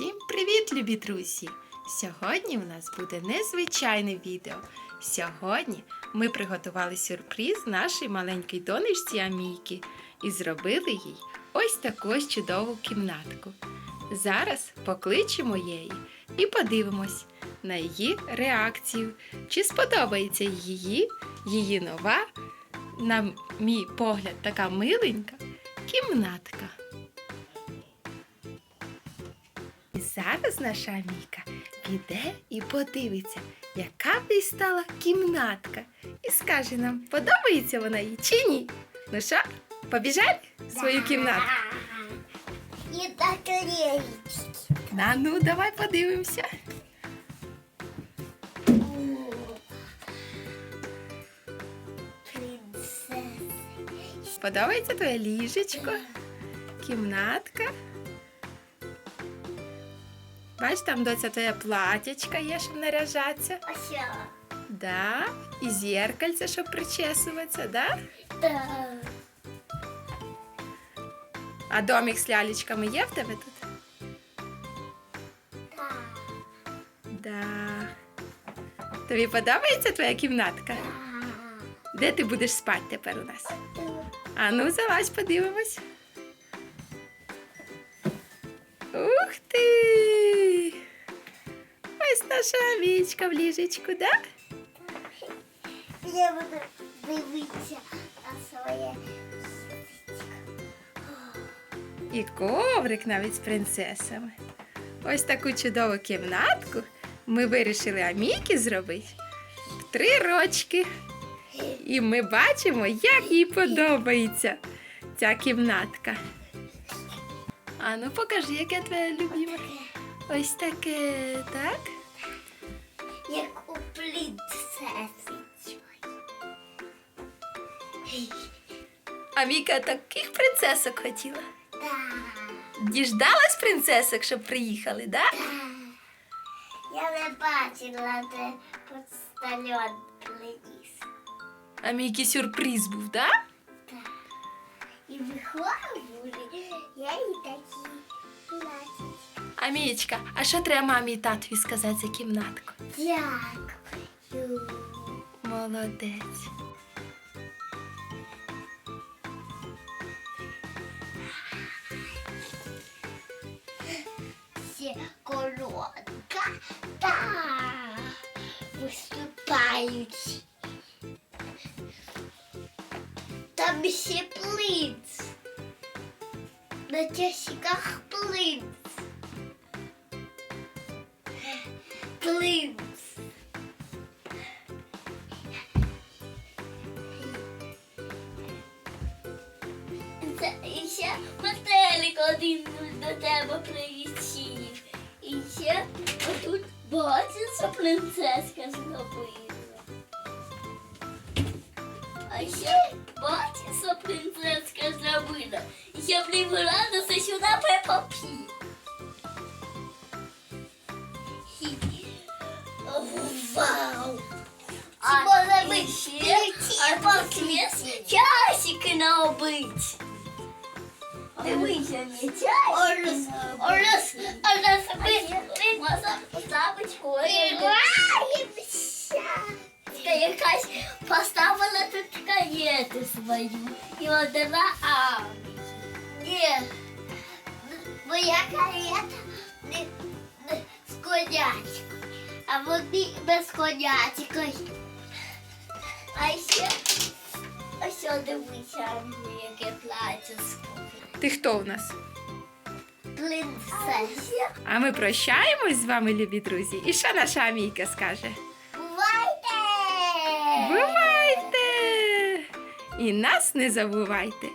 Всім привіт, любі друзі! Сьогодні в нас буде незвичайне відео. Сьогодні ми приготували сюрприз нашій маленькій донечці Амійки і зробили їй ось таку чудову кімнатку. Зараз покличемо її і подивимось на її реакцію. Чи сподобається її, її нова, на мій погляд, така миленька кімнатка. Зараз наша Міка піде і подивиться, яка б їй стала кімнатка, і скаже нам, подобається вона їй чи ні. Ну що, побіжали в свою кімнатку? І наклеїчки. На, ну, давай подивимося. Принцеси. Подобається твоє ліжечко, кімнатка. Бач, там доця твоя платячка є, щоб наряжатися. Ось я. Да. І зеркальце, щоб причесуватися, да? Да. А домик з лялечками є в тебе тут? Да. Да. Тобі подобається твоя кімнатка? Де ти будеш спати тепер у нас? А ну, залазь, подивимось. Ух ти! Наша вічка в ліжечку, да? Я буду дивитися на своє І коврик навіть з принцесами. Ось таку чудову кімнатку ми вирішили Аміки зробити в три рочки. І ми бачимо, як їй подобається ця кімнатка. А ну покажи, яке твоє любиме. Ось таке, так? Як у принцеси. Аміка таких принцесок хотіла. Да. Діждалась принцесок, щоб приїхали, так? Да? Я не бачила, де почтальон приніс. Аміки сюрприз був, так? Да? Да. І виходили, я і такі Амієчка, а що треба мамі і татові сказати за кімнатку? Дякую. Молодець. Коронка та виступають. Там ще плиц. На часиках плиц. Плиц. Це і ще метелик один до тебе прилетів. І ще отут бачиться принцеска зробила. А ще бачиться принцеска зробила. І ще прибиратися сюди Пепа Пі. Вау! А може бути ще часики наобить. Дивися, не часики. Орос, орос, можна поставити Граємося. Та якась поставила тут карету свою і одна а. Ні, моя карета не, не з конячкою, а вони Без конячкою. А ще, а ще дивися, яке плаття Ти хто у нас? Принцеса. А ми прощаємось з вами, любі друзі. І що наша Амійка скаже? Бувайте! Бувайте! І нас не забувайте.